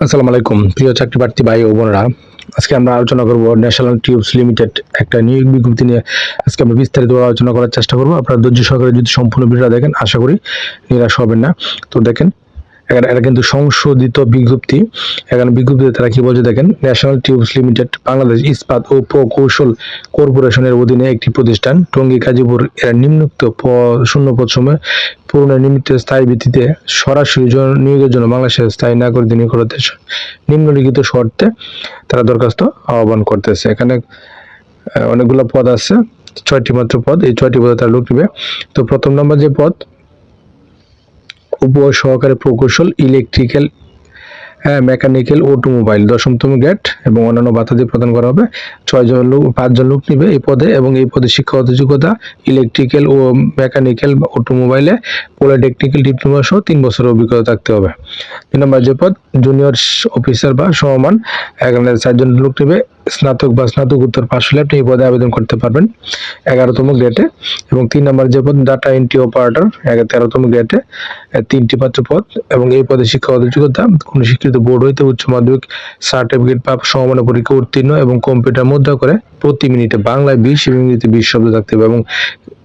আসসালামু আলাইকুম। প্রিয় চাকরি প্রার্থী ভাই ও বোনেরা, আজকে আমরা আলোচনা করব ন্যাশনাল টিউবস লিমিটেড একটা নিয়োগ বিজ্ঞপ্তি নিয়ে। আজকে আমরা বিস্তারিত আলোচনা করার চেষ্টা করব। আপনারা ধৈর্য সহকারে যদি সম্পূর্ণ ভিডিওটা দেখেন, আশা করি নিরাশ হবেন না। তো দেখেন এটা কিন্তু সংশোধিত বিজ্ঞপ্তি। এখানে বিজ্ঞপ্তিতে তারা কি বলছে দেখেন ন্যাশনাল টিউবস লিমিটেড বাংলাদেশ ইস্পাত ও প্রকৌশল কর্পোরেশনের অধীনে একটি প্রতিষ্ঠান, টঙ্গী গাজীপুর। এর নিম্নোক্ত প- শূন্য পদ সময় পূরণের নিমিত্তে স্থায়ী ভিত্তিতে সরাসরি নিয়োগের জন্য বাংলাদেশের স্থায়ী নাগরিক নিয়োগ করতে নিম্নলিখিত শর্তে তারা দরখাস্ত আহ্বান করতেছে। এখানে অনেকগুলো পদ আছে, ছয়টি মাত্র পদ। এই ছয়টি পদে তারা লোক নেবে। তো প্রথম নম্বর যে পদ সহকারী প্রকৌশল ইলেকট্রিক্যাল হ্যাঁ মেকানিক্যাল অটোমোবাইল দশমতম গ্রেড এবং অন্যান্য ভাতা দিয়ে প্রদান করা হবে। ছয়জন লোক পাঁচজন লোক নিবে এই পদে এবং এই পদে শিক্ষাগত যোগ্যতা ইলেকট্রিক্যাল ও মেকানিক্যাল অটোমোবাইলে পলিটেকনিক্যাল ডিপ্লোমা সহ তিন বছরের অভিজ্ঞতা থাকতে হবে। তিন নম্বর যে পদ জুনিয়র অফিসার বা সমমান এখানে চারজন লোক নেবে। স্নাতক বা স্নাতকোত্তর পাশ হলে আপনি এই পদে আবেদন করতে পারবেন এগারোতম গ্রেডে এবং তিন নম্বর যে পদ ডাটা এন্ট্রি অপারেটর তেরোতম গ্রেডে তিনটি মাত্র পদ। এবং এই পদে শিক্ষা যোগ্যতা কোনো স্বীকৃত বোর্ড হইতে উচ্চ মাধ্যমিক সার্টিফিকেট বা সমমানের পরীক্ষা উত্তীর্ণ এবং কম্পিউটার মুদ্রা করে প্রতি মিনিটে বাংলায় বিশ এবং ইংরেজিতে বিশ শব্দ থাকতে হবে। এবং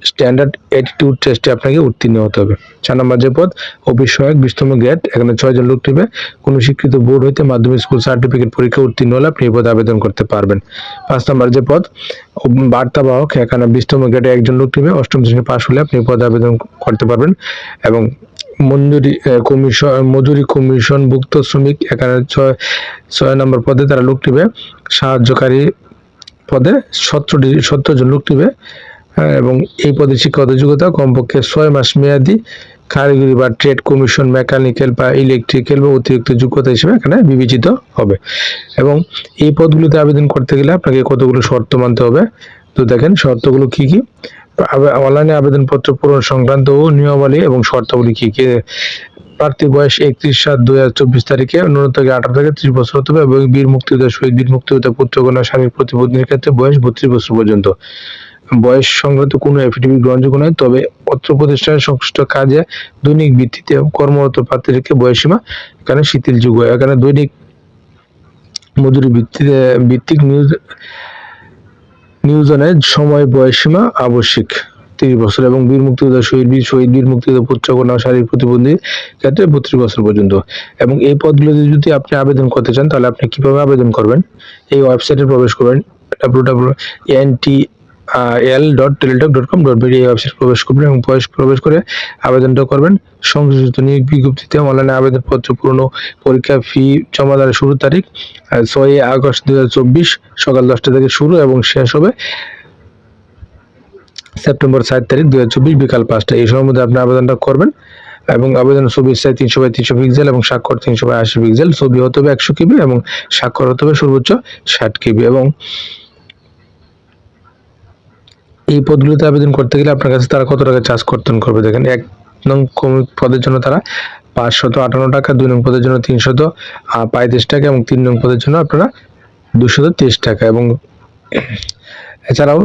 স্ট্যান্ডার্ড অ্যাটিটিউড টেস্টে আপনাকে উত্তীর্ণ হতে হবে। চার নম্বর যে পদ অফিস সহায়ক বিশতম গ্রেড এখানে ছয়জন লোক নেবে। কোনো শিক্ষিত বোর্ড হইতে মাধ্যমিক স্কুল সার্টিফিকেট পরীক্ষা উত্তীর্ণ হলে আপনি এই পদে আবেদন করতে পারবেন। পাঁচ নম্বর যে পদ বার্তাবাহক এখানে বিশতম গ্রেডে একজন লোক নেবে, অষ্টম শ্রেণি পাশ হলে আপনি এই পদে আবেদন করতে পারবেন। এবং মঞ্জুরি কমিশন মজুরি কমিশন ভুক্ত শ্রমিক, এখানে ছয় ছয় নম্বর পদে তারা লোক নেবে। সাহায্যকারী পদে সত্তরটি সত্তর জন লোক নেবে। এবং এই পদে শিক্ষাগত যোগ্যতা কমপক্ষে ছয় মাস মেয়াদি কারিগরি বা ট্রেড কমিশন, মেকানিক্যাল বা ইলেকট্রিক্যাল বা অতিরিক্ত যোগ্যতা হিসেবে এখানে বিবেচিত হবে। এবং এই পদগুলিতে আবেদন করতে গেলে আপনাকে কতগুলো শর্ত মানতে হবে? তো দেখেন, শর্তগুলো কি কি? অনলাইনে আবেদনপত্র পূরণ সংক্রান্ত ও নিয়মাবলী এবং শর্তাবলী কি কি? প্রার্থী বয়স একত্রিশ সাত দুই হাজার চব্বিশ তারিখে ন্যূনতম থেকে আঠারো থেকে ত্রিশ বছর হতে হবে এবং বীর মুক্তিযোদ্ধা, শহীদ বীর মুক্তিযোদ্ধা, পুত্রকন্যা, স্বামীর প্রতিপত্নীর ক্ষেত্রে বয়স বত্রিশ বছর পর্যন্ত। বয়স সংক্রান্ত কোনো এফিডেভিট গ্রহণযোগ্য নয়, তবে অত্র প্রতিষ্ঠানের সংশ্লিষ্ট কাজে দৈনিক ভিত্তিতে কর্মরত প্রার্থীদেরকে বয়সীমা এখানে শিথিলযোগ্য এখানে দৈনিক মজুরি ভিত্তিতে, ভিত্তিক নিউজ নিয়োজনের সময় বয়সীমা আবশ্যিক, তিরিশ বছর এবং বীর মুক্তিযোদ্ধা শহীদ বীর শহীদ বীর মুক্তিযোদ্ধা পুত্রকন্যা শারীরিক প্রতিবন্ধী ক্ষেত্রে বত্রিশ বছর পর্যন্ত। এবং এই পদগুলোতে যদি আপনি আবেদন করতে চান, তাহলে আপনি কীভাবে আবেদন করবেন? এই ওয়েবসাইটে প্রবেশ করবেন। W W N T L dot Teletalk dot com dot এই ওয়েবসাইট প্রবেশ করবেন এবং প্রবেশ করে আবেদনটা করবেন। সংশ্লিষ্ট নিয়োগ বিজ্ঞপ্তিতে অনলাইনে আবেদনপত্র পূর্ণ পরীক্ষা ফি জমা দেওয়ার শুরু তারিখ ছয় আগস্ট দু হাজার চব্বিশ সকাল দশটা থেকে শুরু এবং শেষ হবে সেপ্টেম্বর সাত তারিখ দু হাজার চব্বিশ বিকাল পাঁচটা। এই সময়ের মধ্যে আপনি আবেদনটা করবেন এবং আবেদন ছবি চাই তিনশো বাই তিনশো পিক্সেল এবং স্বাক্ষর তিনশো বাই আশি পিক্সেল। ছবি হতে হবে একশো কেবি এবং স্বাক্ষর হতে হবে সর্বোচ্চ ষাট কেবি এবং এই পদগুলিতে আবেদন করতে গেলে আপনার কাছে তারা কত টাকা চার্জ কর্তন করবে? দেখেন, এক নং পদের জন্য তারা পাঁচশত আটান্ন টাকা, দুই নং পদের জন্য তিনশত পঁয়ত্রিশ টাকা এবং তিন নং পদের জন্য আপনারা দুশত তেইশ টাকা এবং এছাড়াও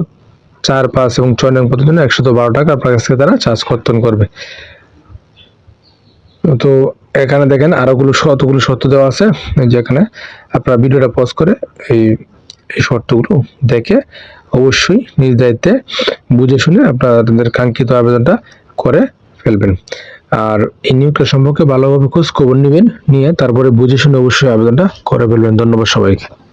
চার, পাঁচ এবং ছয় নং পদের জন্য একশত বারো টাকা আপনার কাছ থেকে তারা চার্জ কর্তন করবে। তো এখানে দেখেন আরোগুলো শতগুলো শর্ত দেওয়া আছে। এই যে এখানে আপনারা ভিডিওটা পজ করে এই শর্তগুলো দেখে অবশ্যই নিজ দায়িত্বে বুঝে শুনে আপনারা তাদের কাঙ্ক্ষিত আবেদনটা করে ফেলবেন। আর এই নিয়োগটা সম্পর্কে ভালোভাবে খোঁজ খবর নেবেন, নিয়ে তারপরে বুঝে শুনে অবশ্যই আবেদনটা করে ফেলবেন। ধন্যবাদ সবাইকে।